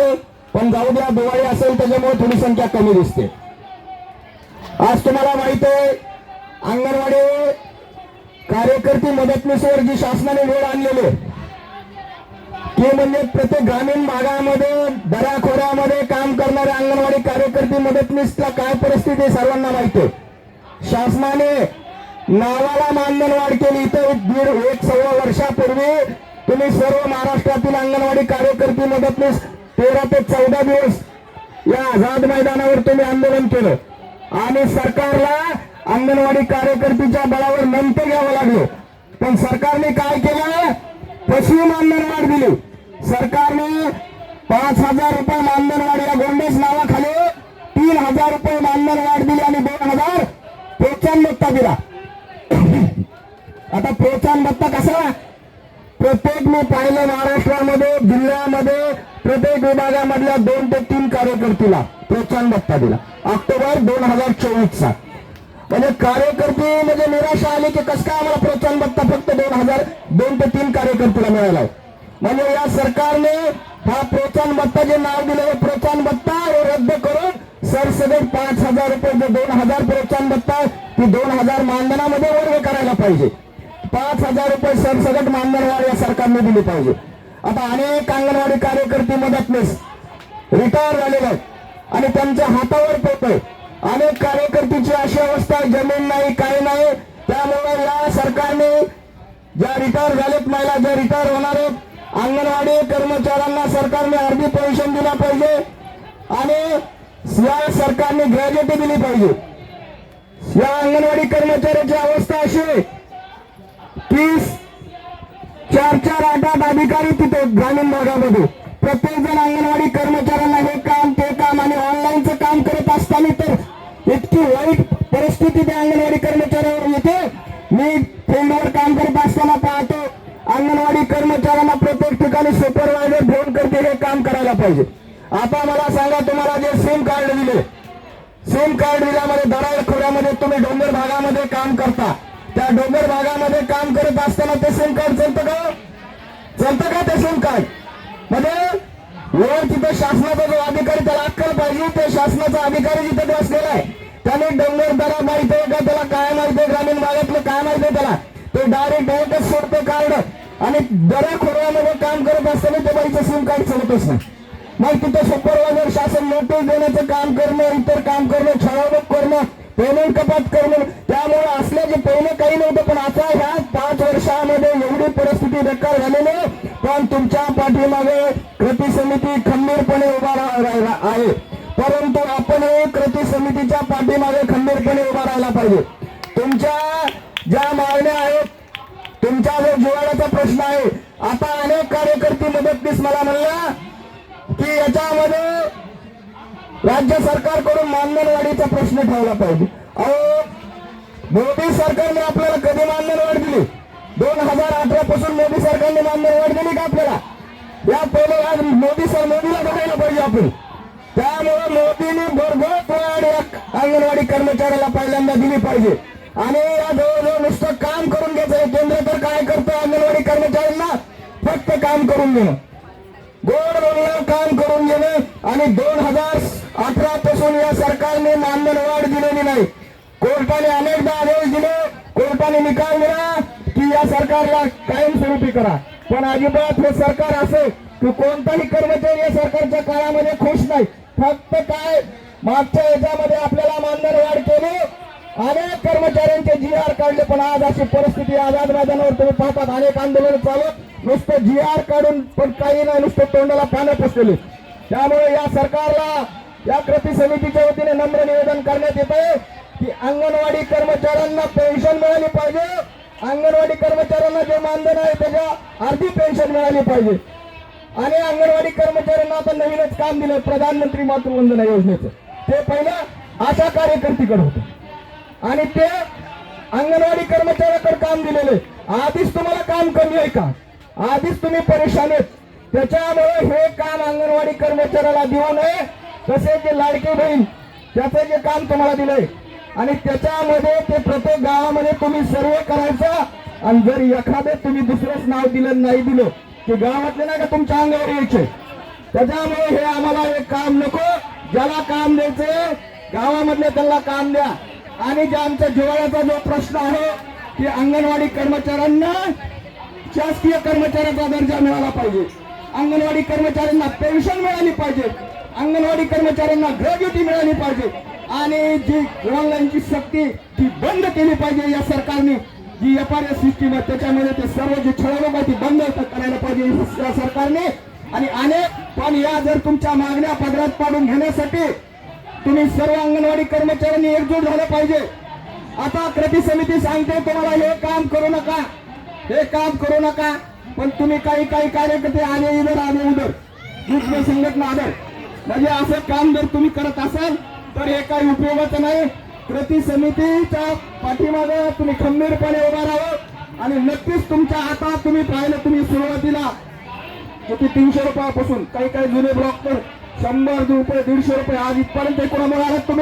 दिसते पण जाऊ द्या दिवाळी असेल त्याच्यामुळे थोडी संख्या कमी दिसते. आज तुम्हाला माहीत आहे अंगणवाडी कार्यकर्ती मदतनीसवर जी शासनाने वेळ आणलेली ते म्हणजे प्रत्येक ग्रामीण भागामध्ये दराखोऱ्यामध्ये काम करणारे अंगणवाडी कार्यकर्ती मदतनीसला काय परिस्थिती आहे सर्वांना माहीत आहे. शासनाने नावाला मानधनवाढ केली इथं दीड एक सव्वा वर्षापूर्वी तुम्ही सर्व महाराष्ट्रातील अंगणवाडी कार्यकर्ती मदतनीस तेरा ते चौदा दिवस या आझाद मैदानावर तुम्ही आंदोलन केलं. आणि सरकारला अंगणवाडी कार्यकर्तीच्या बळावर नंतर घ्यावं लागलं. पण सरकारने काय केलं? पशु मानधन दिली. सरकारने पाच हजार रुपये मानधन या गोंडेस नावाखाली तीन हजार रुपये मानधन वाढ दिली आणि दोन हजार प्रोत्साहन भत्ता दिला. आता प्रोत्साहन भत्ता कसा? प्रत्येक मी पाहिलं महाराष्ट्रामध्ये जिल्ह्यामध्ये प्रत्येक विभागामधल्या दोन ते तीन कार्यकर्तीला प्रोत्साहन भत्ता दिला. ऑक्टोबर दोन हजार चोवीसचा. म्हणजे कार्यकर्ते म्हणजे निराशा आली की कसं काय आम्हाला प्रोत्साहन भत्ता फक्त दोन हजार दोन ते तीन कार्यकर्त्याला मिळाला म्हणजे या सरकारने हा प्रोत्साहन भत्ता जे नाव दिलं प्रोत्साहन भत्ता हे रद्द करून सरसगट पाच हजार रुपये जे दोन हजार प्रोत्साहन भत्ता ती दोन हजार मानधनामध्ये वर्ग करायला पाहिजे. पाच हजार रुपये सरसकट मानधन या सरकारने दिली पाहिजे. आता अनेक अंगणवाडी कार्यकर्ते मदतनीस रिटायर झालेले आहेत आणि त्यांच्या हातावर पोतय अनेक कार्यकर्तीची अशी अवस्था जमीन नाही काही नाही. त्यामुळे या सरकारने ज्या रिटायर झालेत महिला ज्या रिटायर होणार आहेत अंगणवाडी कर्मचाऱ्यांना सरकारने अर्धी पेन्शन दिला पाहिजे आणि या सरकारने ग्रॅज्युटी दिली पाहिजे. या अंगणवाडी कर्मचाऱ्याची अवस्था अशी आहे चार चार आठ आठ अधिकारी तिथे ग्रामीण भागामध्ये. प्रत्येक जण अंगणवाडी कर्मचाऱ्यांना हे काम ते काम आणि ऑनलाईनचं काम करत असताना तर इतकी वाईट परिस्थिती त्या अंगणवाडी कर्मचाऱ्यावर येते. मी फील्डवर काम करत असताना पाहतो अंगणवाडी कर्मचाऱ्यांना प्रत्येक ठिकाणी सुपरवायझर फोन करते हे काम करायला पाहिजे. आता मला सांगा तुम्हाला जे सिम कार्ड दिले सिम कार्ड दिल्यामध्ये दराळ खोऱ्यामध्ये तुम्ही डोंगर भागामध्ये काम करता. त्या डोंगर भागामध्ये काम करत असताना ते सिम कार्ड चालतं का? चालतं का ते सिम कार्ड म्हणजे वर तिथे शासनाचा जो अधिकारी त्याला अक्कल पाहिजे ते शासनाचा अधिकारी जिथे बसलेला आहे त्याने डोंगर दरा माहिती आहे का? त्याला काय माहिती ग्रामीण भागातलं काय माहिती आहे त्याला? ते डायरेक्ट एकच सोडतो कार्ड आणि दरा खोऱ्यामध्ये काम करत असताना ते बाईचं सिम कार्ड चलत नाही मग तिथे सुपरवायझर शासन नोटीस देण्याचं काम करणं इतर काम करणं छळवणूक करणं पेमेंट कपात करणं त्यामुळे असल्याचे पहिलं काही नव्हतं पण आता ह्या पाच वर्षामध्ये एवढी परिस्थिती बेकार झालेली पण तुमच्या पाठीमागे कृती समिती खंबीरपणे उभा रा- आहे. परंतु आपण कृती समितीच्या पाठीमागे खंबीरपणे उभा राहायला पाहिजे. तुमच्या ज्या मागण्या आहेत तुमचा जो जिवाळ्याचा प्रश्न आहे आता अनेक कार्यकर्ते मदतनीस मला म्हणला की याच्यामध्ये राज्य सरकारकडून मानधनवाढीचा प्रश्न ठेवला पाहिजे. अहो मोदी सरकारने आपल्याला कधी मानधनवाढ दिली? दोन हजार अठरा पासून मोदी सरकारने मानधनवाढ दिली का आपल्याला? या पहिले आज मोदी सर मोदीला बघायला पाहिजे आपण. त्यामुळे मोदींनी भरघोस वाढ या अंगणवाडी कर्मचाऱ्याला पहिल्यांदा दिली पाहिजे. आणि या जवळजवळ नुसतं काम करून घ्यायचं केंद्र तर काय करतं अंगणवाडी कर्मचाऱ्यांना फक्त काम करून घेणं गोड बोलणं काम करून घेणं आणि दोन हजार अठरा पासून या सरकारने मानधन वाढ दिलेली नाही. कोर्टाने अनेकदा आदेश दिले. कोर्टाने निकाल दिला की या सरकारला कायमस्वरूपी करा. पण अजिबात हे सरकार असे की कोणताही कर्मचारी या सरकारच्या काळामध्ये खुश नाही. फक्त काय? मागच्या याच्यामध्ये आपल्याला मानधन वाढ केली. अनेक कर्मचाऱ्यांचे जी आर काढले पण आज अशी परिस्थिती आझाद मैदानावर तुम्ही पाहतात. अनेक आंदोलन चालू. नुसतं जी आर काढून पण काही नाही नुसतं तोंडाला पानं पुसलेली. त्यामुळे या सरकारला या कृती समितीच्या वतीने नम्र निवेदन करण्यात येत आहे की अंगणवाडी कर्मचाऱ्यांना पेन्शन मिळाली पाहिजे. अंगणवाडी कर्मचाऱ्यांना जे मानधन आहे त्याच्या अर्धी पेन्शन मिळाली पाहिजे. आणि अंगणवाडी कर्मचाऱ्यांना आता नवीनच काम दिलं प्रधानमंत्री मातृवंदना योजनेचं. ते पहिलं आशा कार्यकर्तीकडे होतं. आणि ते अंगणवाडी कर्मचाऱ्याकडे काम दिलेले आधीच तुम्हाला काम कमी आहे का? आधीच तुम्ही परेशान आहेत. त्याच्यामुळे हे काम अंगणवाडी कर्मचाऱ्याला देऊ नये. तसेच जे लाडके बहीण त्याचं जे काम तुम्हाला दिलंय. आणि त्याच्यामध्ये ते प्रत्येक गावामध्ये तुम्ही सर्वे करायचा. आणि जर एखादं तुम्ही दुसरंच नाव दिलं नाही दिलं की गावातले नाही का तुमच्या अंगावर यायचे? त्याच्यामुळे हे आम्हाला हे काम नको. ज्याला काम द्यायचे गावामधले त्याला काम द्या. आणि जे आमच्या जिवाळ्याचा जो प्रश्न आहे की अंगणवाडी कर्मचाऱ्यांना शासकीय कर्मचाऱ्याचा दर्जा मिळाला पाहिजे. अंगणवाडी कर्मचाऱ्यांना पेन्शन मिळाली पाहिजे. अंगणवाडी कर्मचाऱ्यांना ग्रॅज्युटी मिळाली पाहिजे. आणि जी ऑनलाईनची सक्ती ती बंद केली पाहिजे या सरकारने. G F R S system आहे त्याच्यामध्ये ते सर्व जे छळवणूक आहे ती बंद करायला पाहिजे या सरकारने. आणि अनेक पण या जर तुमच्या मागण्या पदरात पाडून घेण्यासाठी तुम्ही सर्व अंगणवाडी कर्मचाऱ्यांनी एकजूट झालं पाहिजे. आता कृती समिती सांगते तुम्हाला हे काम करू नका. हे काम करू नका पण तुम्ही काही काही कार्यकर्ते आले इधर आले उधर. दुसरे संघटना आदर. म्हणजे असं काम जर तुम्ही करत असाल तर हे काही उपयोगाचं नाही. कृती समितीच्या पाठीमागे तुम्ही खंबीरपणे उभा राहत आणि नक्कीच तुमच्या हातात तुम्ही पाहिलं तुम्ही सुरुवातीला किती तीनशे रुपयापासून काही काही जुने ब्लॉक तर शंभर रुपये दीडशे रुपये आज इथपर्यंत कोणामुळे आलात तुम्ही?